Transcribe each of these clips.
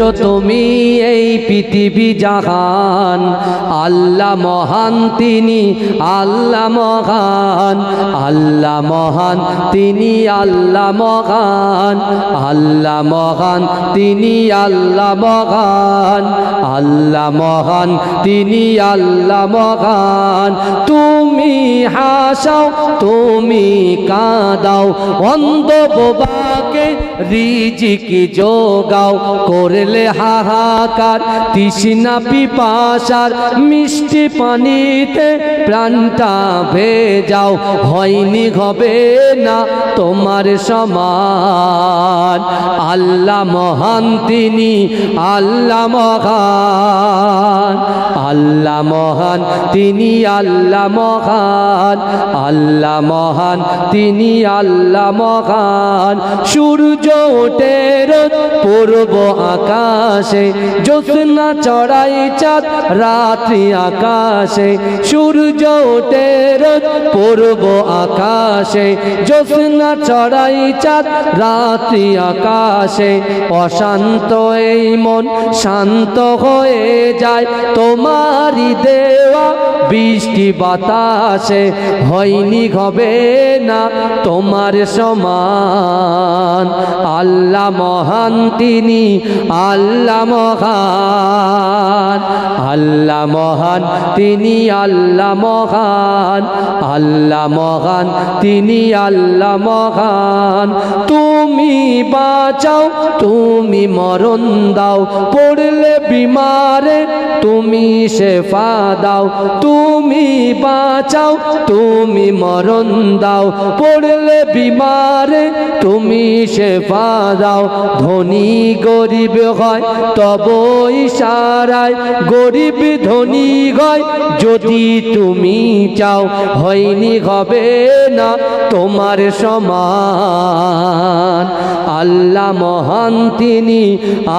তুমি এই পৃথিবী জাহান। আল্লাহ মহান তিনি, আল্লাহ মহান। আল্লাহ মহান তিনি, আল্লাহ মহান। আল্লাহ মহান তিনি, আল্লাহ মহান। আল্লাহ মহান তিনি, আল্লাহ মহান। তুমি হাসাও, তুমি কাঁদাও। অন্ধ বোবাকে রিজিকি যোগাও। করলে হাহাকার, তৃষ্ণা পিপাসার মিষ্টি পানিতে প্রাণটা ভেজাও। হয়নি হবে না তোমার সমান। আল্লাহ মহান তিনি, আল্লাহ মহান। আল্লাহ মহান তিনি, আল্লাহ মহান আল্লাহ মহান তিনি আল্লাহ মহান। সূর্য ওঠে পূর্ব আকাশে, জ্যোৎস্না চড়াই চাঁদ, রাত্রি আকাশে, সূর্য ওঠে রোজ পূর্ব আকাশে, জ্যোৎস্না চড়াই চাঁদ, রাত্রি আকাশে। অশান্ত এই মন শান্ত হয়ে যায়, তোমারই দেওয়া বৃষ্টি বাতাসে। হয়নি হবে না তোমার সমান, আল্লাহ মহান তিনি আল্লাহ মহান। আল্লাহ মহান তিনি আল্লাহ মহান। আল্লাহ মহান তিনি আল্লাহ মহান। তুমি বাঁচাও, তুমি মরণ দাও। পড়লে বিমারে, তুমি শেফা দাও। তুমি বাঁচাও, তুমি মরণ দাও। পড়লে বিমারে, তুমি শেফা দাও। ধনী গরিব হয় তব ইশারায় গরিব ধনী হয় যদি তুমি চাও, হয়নি হবে না তোমার সমান। আল্লাহ মহান তিনি,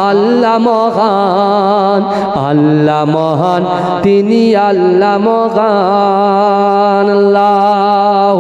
আল্লাহ মহান আল্লাহ মহান তিনি, আল্লাহ মহান। আল্লাহ